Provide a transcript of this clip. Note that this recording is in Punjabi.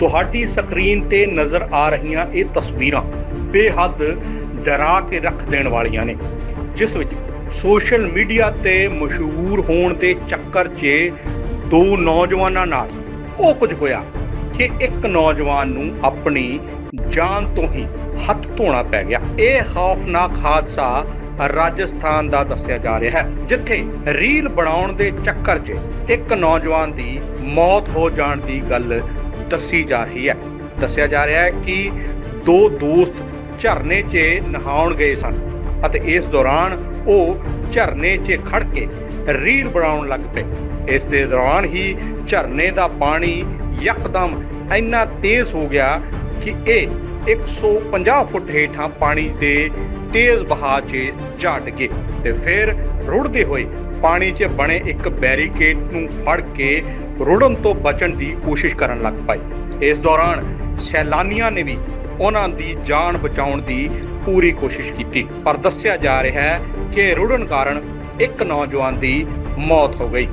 ਤੁਹਾਡੀ ਸਕਰੀਨ ਤੇ ਨਜ਼ਰ ਆ ਰਹੀਆਂ ਇਹ ਤਸਵੀਰਾਂ ਬੇਹੱਦ ਡਰਾ ਕੇ ਰੱਖ ਦੇਣ ਵਾਲੀਆਂ ਨੇ, ਜਿਸ ਵਿੱਚ ਸੋਸ਼ਲ ਮੀਡੀਆ ਤੇ ਮਸ਼ਹੂਰ ਹੋਣ ਦੇ ਚੱਕਰ 'ਚ ਦੋ ਨੌਜਵਾਨਾਂ ਨਾਲ ਉਹ ਕੁਝ ਹੋਇਆ ਕਿ ਇੱਕ ਨੌਜਵਾਨ ਨੂੰ ਆਪਣੀ ਜਾਨ ਤੋਂ ਹੀ ਹੱਥ ਧੋਣਾ ਪੈ ਗਿਆ। ਇਹ ਖੌਫਨਾਕ ਹਾਦਸਾ ਰਾਜਸਥਾਨ ਦਾ ਦੱਸਿਆ ਜਾ ਰਿਹਾ ਹੈ, ਜਿੱਥੇ ਰੀਲ ਬਣਾਉਣ ਦੇ ਚੱਕਰ 'ਚ ਇੱਕ ਨੌਜਵਾਨ ਦੀ ਮੌਤ ਹੋ ਜਾਣ ਦੀ ਗੱਲ ਦੱਸੀ ਜਾ ਰਹੀ ਹੈ। ਦੱਸਿਆ ਜਾ ਰਿਹਾ ਹੈ ਕਿ ਦੋ ਦੋਸਤ ਝਰਨੇ 'ਚ ਨਹਾਉਣ ਗਏ ਸਨ ਅਤੇ ਇਸ ਦੌਰਾਨ ਉਹ ਝਰਨੇ 'ਚ ਖੜ ਕੇ ਰੀਲ ਬਣਾਉਣ ਲੱਗ ਪਏ। ਇਸ ਦੇ ਦੌਰਾਨ ਹੀ ਝਰਨੇ ਦਾ ਪਾਣੀ ਯਕਦਮ ਇੰਨਾ ਤੇਜ਼ ਹੋ ਗਿਆ ਕਿ ਇਹ 150 ਫੁੱਟ ਹੇਠਾਂ ਪਾਣੀ ਦੇ ਤੇਜ਼ ਵਹਾਅ 'ਚ ਜਾ ਡਿੱਗੇ ਤੇ ਫਿਰ ਰੁੜਦੇ ਹੋਏ ਪਾਣੀ 'ਚ ਬਣੇ ਇੱਕ ਬੈਰੀਕੇਡ ਨੂੰ ਫੜ ਕੇ ਰੁੜਨ ਤੋਂ ਬਚਣ ਦੀ ਕੋਸ਼ਿਸ਼ ਕਰਨ ਲੱਗ ਪਏ। ਇਸ ਦੌਰਾਨ ਸੈਲਾਨੀਆਂ ਨੇ ਵੀ ਉਹਨਾਂ ਦੀ ਜਾਨ ਬਚਾਉਣ ਦੀ ਪੂਰੀ ਕੋਸ਼ਿਸ਼ ਕੀਤੀ। ਪਰ ਦੱਸਿਆ ਜਾ ਰਿਹਾ ਹੈ ਕਿ ਰੁੜਨ ਕਾਰਨ ਇੱਕ ਨੌਜਵਾਨ ਦੀ ਮੌਤ ਹੋ ਗਈ।